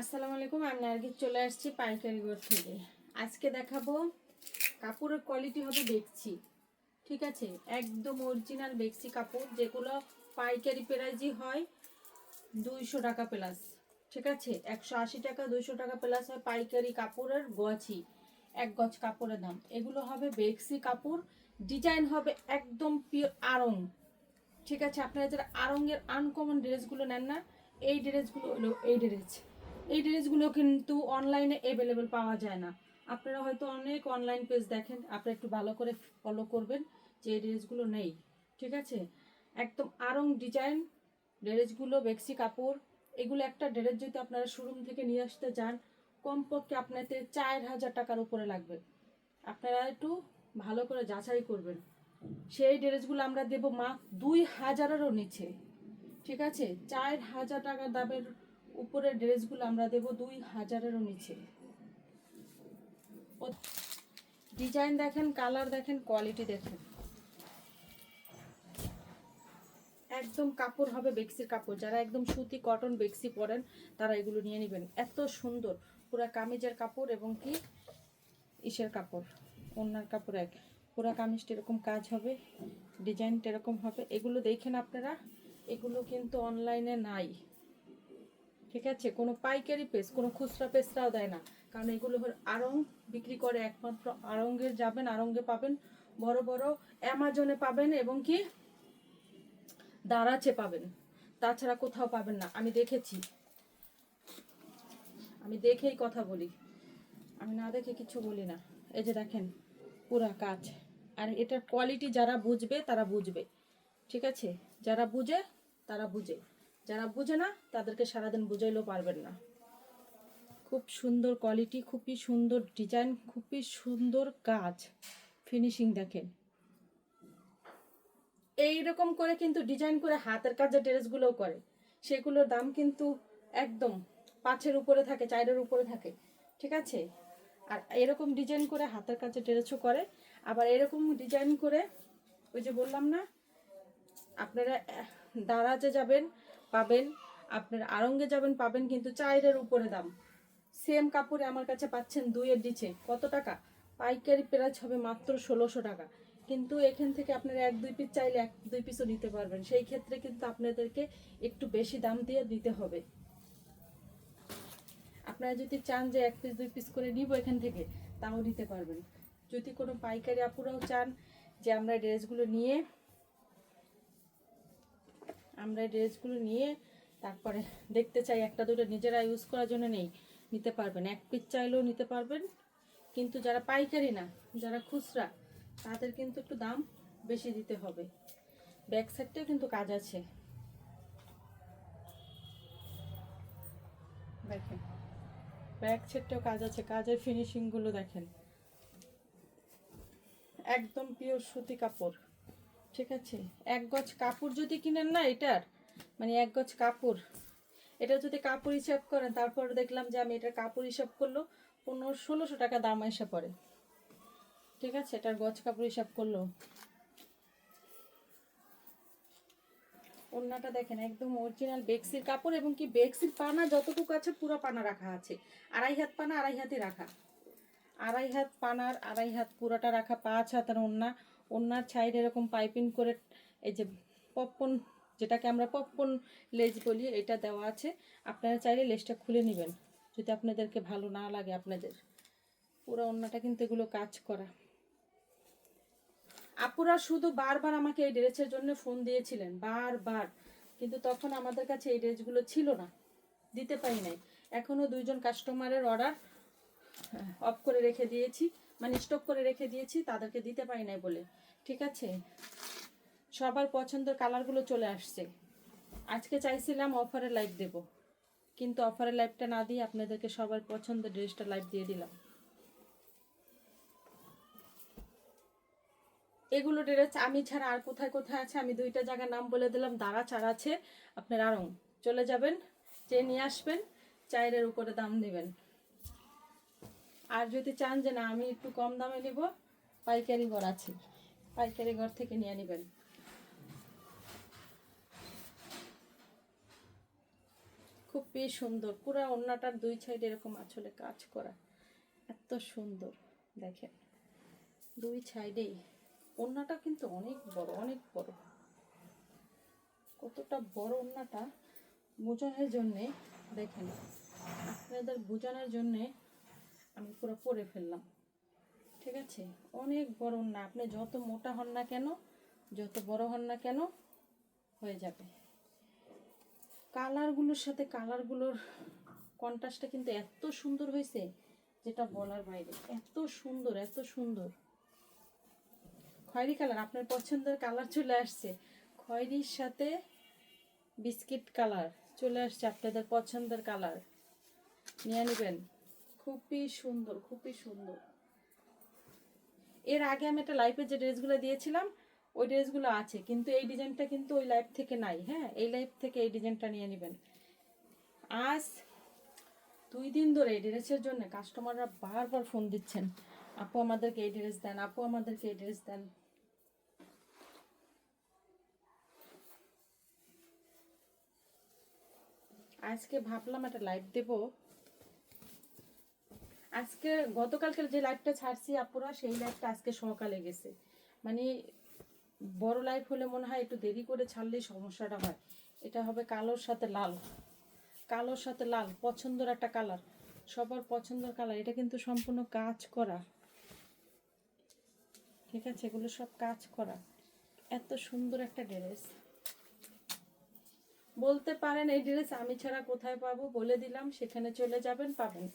আসসালামু আলাইকুম, আমি নার্গিস চলে আসছি পাইকারি ঘর থেকে। আজকে দেখাবো কাপড়ের কোয়ালিটি হবে বেক্সি, ঠিক আছে? একদম অরিজিনাল বেক্সি কাপড়, যেগুলো পাইকারি প্রাইজই হয় দুইশো টাকা প্লাস ঠিক আছে? একশো আশি টাকা, দুইশো টাকা প্লাস হয় পাইকারি কাপড়ের গছি, এক গজ কাপড়ের দাম। এগুলো হবে বেক্সি কাপড় ডিজাইন হবে একদম পিওর আরং, ঠিক আছে? আপনারা যারা আরঙ্গের আনকমন ড্রেসগুলো নেন না, এই ড্রেসগুলো হলো এই ড্রেস এই ড্রেসগুলো কিন্তু অনলাইনে অ্যাভেলেবেল পাওয়া যায় না। আপনারা হয়তো অনেক অনলাইন পেজ দেখেন, আপনারা একটু ভালো করে ফলো করবেন যে এই ড্রেসগুলো নেই, ঠিক আছে? একদম আরং ডিজাইন ড্রেসগুলো, বেক্সি কাপড়, এগুলো একটা ড্রেস যদি আপনারা শোরুম থেকে নিয়ে আসতে যান কমপক্ষে আপনাদের চার হাজার টাকার উপরে লাগবে। আপনারা একটু ভালো করে যাচাই করবেন। সেই ড্রেসগুলো আমরা দেব মা দুই হাজারেরও নিচে, ঠিক আছে? চার হাজার টাকা দামের উপরে ড্রেসগুলো আমরা দেব দুই হাজারেরও নিচে। ডিজাইন দেখেন, কালার দেখেন, কোয়ালিটি দেখেন। একদম কাপড় হবে বেক্সির কাপড়। যারা একদম সুতি কটন বেক্সি পরেন, তারা এগুলো নিয়ে নেবেন। এত সুন্দর, পুরা কামিজের কাপড় এবং কি? ইসের কাপড় ওনার কাপড় এক। পুরা কামিজটা এরকম কাজ হবে ডিজাইনটা এরকম হবে। এগুলো দেখেন আপনারা, এগুলো কিন্তু অনলাইনে নাই। ঠিক আছে? কোনো পাইকারি পেস কোনো খুচরা পেজটাও দেয় না। কারণ এগুলো আড়ং, বিক্রি করে একমাত্র আড়ঙ্গে যাবেন, আড়ঙ্গে পাবেন, বড় বড় অ্যামাজনে পাবেন এবং কি? দারাজে পাবেন। তাছাড়া কোথাও পাবেন না। আমি দেখেছি। আমি দেখেই কথা বলি। আমি না দেখে কিছু বলি না। এই যে দেখেন, পুরা কাজ। আর এটার কোয়ালিটি যারা বুঝবে, তারা বুঝবে। ঠিক আছে? যারা বুঝে, তারা বুঝে। যারা বুঝে না, তাদেরকে সারাদিন বুঝাইলেও পারবেন না। খুব সুন্দর কোয়ালিটি খুবই সুন্দর ডিজাইন খুবই সুন্দর কাজ। ফিনিশিং দেখেন। এই রকম করে কিন্তু ডিজাইন করে হাতের কাজের ড্রেসগুলোও করে। সেগুলোর দাম কিন্তু একদম পাঁচের উপরে থাকে, চারের উপরে থাকে। ঠিক আছে? আর এরকম ডিজাইন করে হাতের কাজের ড্রেসও করে। আবার এরকম ডিজাইন করে, ওই যে বললাম না, আপনারা দারাজে যাবেন পাবেন, আপনার আরঙ্গে যাবেন, পাবেন কিন্তু চাইরের উপরে দাম। সেম কাপড়ে আমার কাছে পাচ্ছেন দুইয়ের নিচে, কত টাকা? পাইকারি প্রাইস হবে মাত্র ষোলোশো টাকা। কিন্তু এখান থেকে আপনারা এক, দুই পিস চাইলে এক, দুই পিসও নিতে পারবেন। সেই ক্ষেত্রে কিন্তু আপনাদেরকে একটু বেশি দাম দিয়ে দিতে হবে। আপনারা যদি চান যে এক পিস দুই পিস করে নিব এখান থেকে, তাও নিতে পারবেন। যদি কোনো পাইকারি আপুরাও চান যে আমরা ড্রেসগুলো নিয়ে আমরা এই ড্রেসগুলো নিয়ে তারপরে দেখতে চাই একটা দুটো নিজেরা ইউজ করার জন্য নেই, নিতে পারবেন। এক পিস চাইলেও নিতে পারবেন। কিন্তু যারা পাইকারি না, যারা খুচরা, তাদের কিন্তু একটু দাম বেশি দিতে হবে। ব্যাক সাইডটাও কিন্তু কাজ আছে। দেখেন, ব্যাক সাইডটাও কাজ আছে। কাজের ফিনিশিংগুলো দেখেন। একদম পিওর সুতি কাপড়। ঠিক আছে। এক গজ কাপড় যদি কিনেন না এটার মানে এক গজ কাপড়, এটা যদি কাপড় হিসাব করেন, তারপর দেখলাম যে আমি এটার কাপড় হিসাব করল পনেরো, ষোলোশো টাকা দাম এসে পড়ে। ঠিক আছে, এটার গজ কাপড় হিসাব করল। ওড়নাটা দেখেন, একদম অরিজিনাল বেক্সির কাপড় এবং কি বেক্সির পানা যতটুকু আছে পুরো পানা রাখা আছে। আড়াই হাত পানা, আড়াই হাতে রাখা। আড়াই হাত পানার, আড়াই হাত পুরোটা রাখা, পাঁচ হাতের ওড়না ওড়নার সাইড এরকম পাইপিং করে এই যে পপকর্ন যেটাকে আমরা পপকর্ন লেজ বলি, এটা দেওয়া আছে। আপনারা চাইলে লেজটা খুলে নেবেন, যদি আপনাদেরকে ভালো না লাগে আপনাদের। পুরো ওড়নাটা কিন্তু এগুলো কাজ করা। আপুরা শুধু বারবার আমাকে এই ড্রেসের জন্য ফোন দিয়েছিলেন, বারবার। কিন্তু তখন আমাদের কাছে এই ড্রেসগুলো ছিল না, দিতে পারি নাই। এখনও দুইজন কাস্টমারের অর্ডার অফ করে রেখে দিয়েছি। মানে স্টক করে রেখে দিয়েছি, তাদেরকে দিতে পারি নাই বলে। ঠিক আছে? সবার পছন্দের কালারগুলো চলে আসছে। আজকে চাইছিলাম অফারের লাইভ দেব, কিন্তু অফারের লাইভটা না দিয়ে আপনাদেরকে সবার পছন্দের ড্রেসটা লাইভ দিয়ে দিলাম। এগুলো ড্রেস আমি ছাড়া আর কোথায় কোথায় আছে, আমি দুইটা জায়গার নাম বলে দিলাম, দাঁড়া ছাড়া আছে, আপনার আরং চলে যাবেন, যে নিয়ে আসবেন চাইরের উপরে দাম দেবেন। আর যদি চান যে না, আমি একটু কম দামে নিব, পাইকারি ঘর আছে। পাইকারি ঘর থেকে নিয়ে নেবেন। খুব খুবই সুন্দর। পুরো ওড়নাটার দুই সাইড এরকম আঁচলে কাজ করা। এত সুন্দর। দেখেন, দুই সাইডেই। ওড়নাটা কিন্তু অনেক বড় অনেক বড়। কতটা বড় ওড়নাটা, বোঝানোর জন্যে, দেখেন, আপনাদের বোঝানোর জন্যে আমি পুরো পরে ফেললাম। ঠিক আছে? অনেক বড় না, আপনি যত মোটা হন না কেন, যত বড় হন না কেন, হয়ে যাবে। কালারগুলোর সাথে কালারগুলোর কন্ট্রাস্টটা কিন্তু এত সুন্দর হয়েছে, যেটা বলার বাইরে। এত সুন্দর এত সুন্দর। খয়েরি কালার আপনার পছন্দের কালার চলে আসছে। খয়েরির সাথে বিস্কিট কালার চলে আসছে, আপনাদের পছন্দের কালার নিয়ে নেবেন। খুবই সুন্দর খুবই সুন্দর। এর আগে আমি একটা লাইফে যে ড্রেসগুলো দিয়েছিলাম, ওই ড্রেসগুলো আছে, কিন্তু এই ডিজাইনটা কিন্তু ওই লাইফ থেকে নাই হ্যাঁ? এই লাইফ থেকে এই ডিজাইনটা নিয়ে নেবেন। আজ দুই দিন ধরে এই ড্রেসের জন্য কাস্টমাররা বারবার ফোন দিচ্ছেন, আপু, আমাদেরকে এই ড্রেস দেন, আপু, আমাদেরকে এই ড্রেস দেন। আজকে ভাবলাম একটা লাইভ দেব। আজকে গতকালকে যে লাইভটা ছাড়ছি আপুরা, সেই লাইভটা আজকে সকালে গেছে। মানে বড় লাইভ হলে মনে হয় একটু দেরি করে ছাড়লেই সমস্যাটা হয়। এটা হবে কালোর সাথে লাল। কালোর সাথে লাল, পছন্দের একটা কালার সবার পছন্দের কালার এটা কিন্তু সম্পূর্ণ কাজ করা। ঠিক আছে, এগুলো সব কাজ করা। এত সুন্দর একটা ড্রেস বলতে পারেন, এই ড্রেস আমি ছাড়া কোথায় পাবো? বলে দিলাম, সেখানে চলে যাবেন, পাবেন।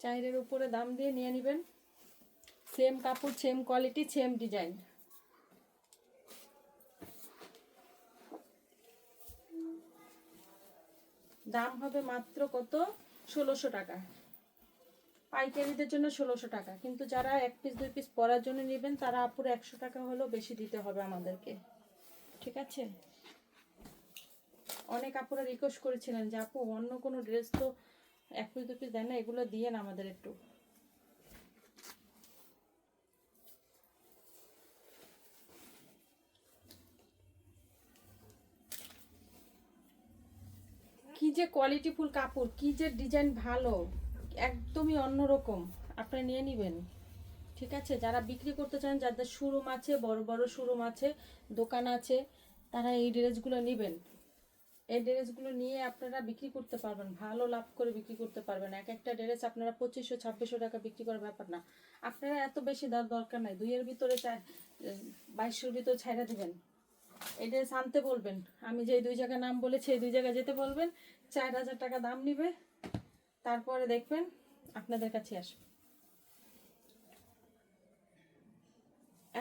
চাইরের উপরে দাম দিয়ে নিয়ে নেবেন। সেম কাপড় সেম কোয়ালিটি সেম ডিজাইন দাম হবে মাত্র কত? ষোলোশো টাকা। পাইকারিদের জন্য ষোলোশো টাকা। কিন্তু যারা এক পিস দুই পিস পরার জন্য নেবেন, তারা আপুরে একশো টাকা হলেও বেশি দিতে হবে আমাদেরকে। ঠিক আছে? অনেক আপুরা রিকোয়েস্ট করেছিলেন যে, আপু, অন্য কোনো ড্রেস তো এক পিস দু পিস দেন না, এগুলো দিয়ে না আমাদের একটু। কি যে কোয়ালিটিফুল কাপড়, কি যে ডিজাইন ভালো, একদমই অন্যরকম। আপনারা নিয়ে নেবেন। ঠিক আছে? যারা বিক্রি করতে চান, যাদের শোরুম আছে, বড় বড় শোরুম আছে, দোকান আছে, তারা এই ড্রেসগুলো নেবেন। এই ড্রেসগুলো নিয়ে আপনারা বিক্রি করতে পারবেন, ভালো লাভ করে বিক্রি করতে পারবেন। এক একটা ড্রেস আপনারা পঁচিশশো, ছাব্বিশশো টাকা বিক্রি করার ব্যাপার না। আপনারা এত বেশি দর দরকার নাই। দুইয়ের ভিতরে বাইশশোর ভিতরে ছাইড়া দেবেন। এই ড্রেস আনতে বলবেন। আমি যে দুই জায়গায় নাম বলেছি, এই দুই জায়গায় যেতে বলবেন। চার হাজার টাকা দাম নিবে। তারপরে দেখবেন আপনাদের কাছে আসবে।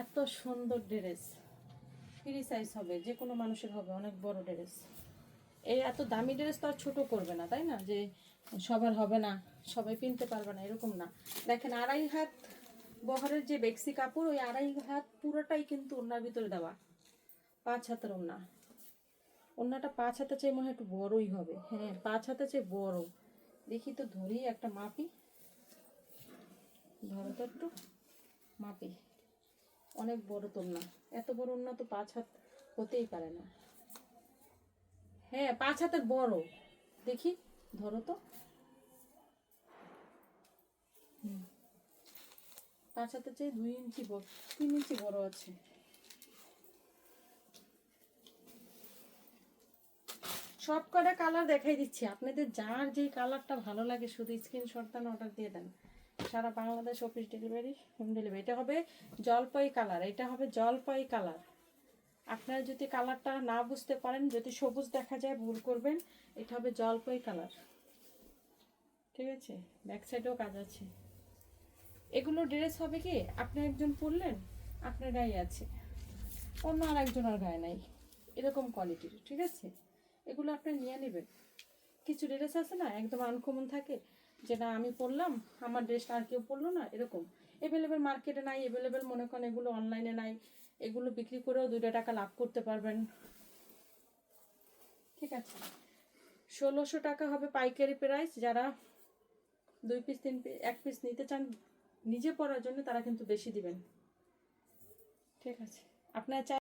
এত সুন্দর ড্রেস। ফ্রি সাইজ হবে যে কোনো মানুষের হবে, অনেক বড় ড্রেস। এই এত দামি ড্রেস তো আর ছোটো করবে না, তাই না? যে সবার হবে না, সবাই কিনতে পারবে না, এরকম না। দেখেন, আড়াই হাত বহরের যে বেক্সি কাপড়, ওই আড়াই হাত পুরোটাই কিন্তু ওনার ভিতরে দেওয়া। পাঁচ হাতের ওনা ওনাটা পাঁচ হাতে চেয়ে মনে হয় একটু বড়ই হবে। হ্যাঁ পাঁচ হাতে চেয়ে বড়। দেখি তো ধরি একটা মাপি। ধরো তো একটু। মাপি। অনেক বড় তোর না এত বড় ওনা তো পাঁচ হাত হতেই পারে না। হ্যাঁ পাঁচ হাতের বড়। দেখি, ধরো তো। পাঁচ হাতের চেয়ে দুই ইঞ্চি বড় তিন ইঞ্চি বড় আছে। সব কটা কালার দেখাই দিচ্ছি। আপনাদের যার যেই কালারটা ভালো লাগে, শুধু স্ক্রিনশট দেন অর্ডার দিয়ে দেন। সারা Bangladesh office delivery home delivery এটা হবে জলপাই কালার। এটা হবে জলপাই কালার। আপনারা যদি কালারটা না বুঝতে পারেন, যদি সবুজ দেখা যায়, ভুল করবেন। এটা হবে জলপাই কালার। ঠিক আছে? ব্যাক সাইডেও কাজ আছে। এগুলো ড্রেস হবে কি, আপনি একজন পরলেন আপনার গায়ে আছে। অন্য আর একজনের গায়ে নাই। এরকম কোয়ালিটির ঠিক আছে? এগুলো আপনি নিয়ে নেবেন। কিছু ড্রেস আছে না, একদম আনকমন থাকে, যেটা আমি পরলাম, আমার ড্রেসটা আর কেউ পরলো না, এরকম। অ্যাভেলেবেল মার্কেটে নাই এভেলেবেল মনে করেন এগুলো অনলাইনে নাই, এগুলো বিক্রি করেও দুটো টাকা লাভ করতে পারবেন। ঠিক আছে? ষোলোশো টাকা হবে পাইকারি প্রাইস যারা দুই পিস তিন পিস এক পিস নিতে চান নিজে পড়ার জন্য তারা কিন্তু বেশি দিবেন। ঠিক আছে? আপনার